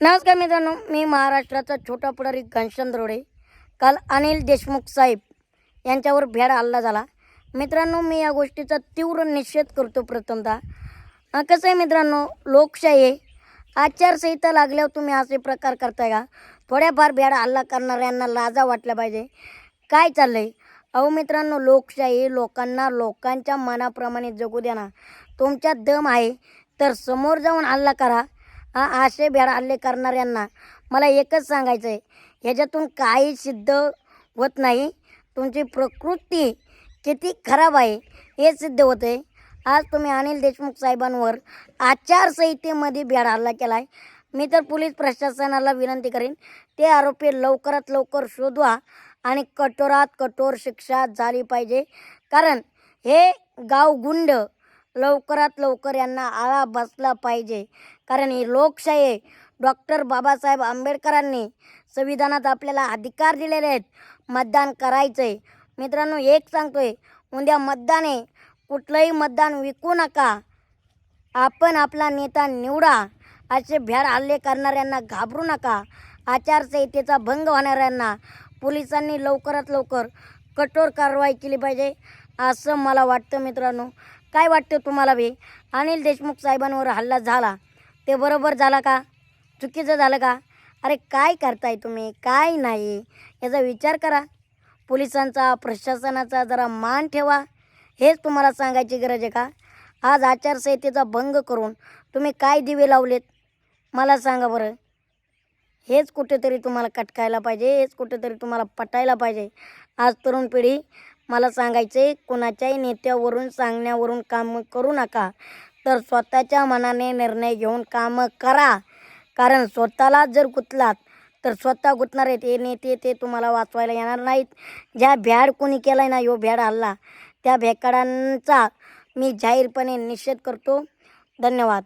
नमस्कार मित्रांनो मी महाराष्ट्राचा छोटा पुढारी घनश्याम रोडे काल अनिल देशमुख साहेब यांच्यावर भ्याड हल्ला झाला. मित्रांनो मी या गोष्टीचा तीव्र निषेध करतो प्रथमतः. कसं आहे मित्रांनो लोकशाही आहे. आचारसंहिता लागल्यावर तुम्ही असे प्रकार करताय का? थोड्याफार भ्याड हल्ला करणाऱ्यांना लाजा वाटल्या पाहिजे. काय चाललंय? अहो मित्रांनो लोकशाही लोकांना लोकांच्या मनाप्रमाणे जगू द्या ना. तुमच्यात दम आहे तर समोर जाऊन हल्ला करा. हा असे भ्याड हल्ले करणाऱ्यांना मला एकच सांगायचं आहे ह्याच्यातून काही सिद्ध होत नाही. तुमची प्रकृती किती खराब आहे हे सिद्ध होते आहे आज तुम्ही अनिल देशमुख साहेबांवर आचारसंहितेमध्ये भेड हल्ला केला आहे मी तर पोलीस प्रशासनाला विनंती करेन ते आरोपी लवकरात लवकर शोधवा आणि कठोरात कठोर शिक्षा झाली पाहिजे. कारण हे गाव गुंड लवकरात लवकर यांना आळा बसला पाहिजे. कारण ही लोकशाही डॉक्टर बाबासाहेब आंबेडकरांनी संविधानात आपल्याला अधिकार दिलेले आहेत. मतदान करायचं आहे मित्रांनो एक सांगतोय. उद्या मतदान आहे कुठलंही मतदान विकू नका. आपण आपला नेता निवडा. असे भ्याड हल्ले करणाऱ्यांना घाबरू नका. आचारसंहितेचा भंग होणाऱ्यांना पोलिसांनी लवकरात लवकर कठोर कारवाई केली पाहिजे. असं मला वाटतं मित्रांनो. काय वाटतं तुम्हाला बी? अनिल देशमुख साहेबांवर हल्ला झाला. ते बरोबर झाला का? चुकीचं झालं का? अरे काय करताय तुम्ही? काय नाही. याचा विचार करा. पोलिसांचा प्रशासनाचा जरा मान ठेवा. हेच तुम्हाला सांगायची गरज आहे का? आज आचारसंहितेचा भंग करून तुम्ही काय दिवे लावलेत? मला सांगा बरं. हेच कुठेतरी तुम्हाला कटकायला पाहिजे हेच कुठेतरी तुम्हाला पटायला पाहिजे. आज तरुण पिढी मला सांगायचं आहे कुणाच्याही नेत्यावरून सांगण्यावरून काम करू नका. तर स्वतःच्या मनाने निर्णय घेऊन कामं करा. कारण स्वतःला जर गुंतलात तर स्वतः गुंतणार आहेत हे नेते ते तुम्हाला वाचवायला येणार नाहीत. ज्या भ्याड कोणी केला आहे ना यो भ्याड हल्ला. त्या भेकाडांचा मी जाहीरपणे निषेध करतो. धन्यवाद.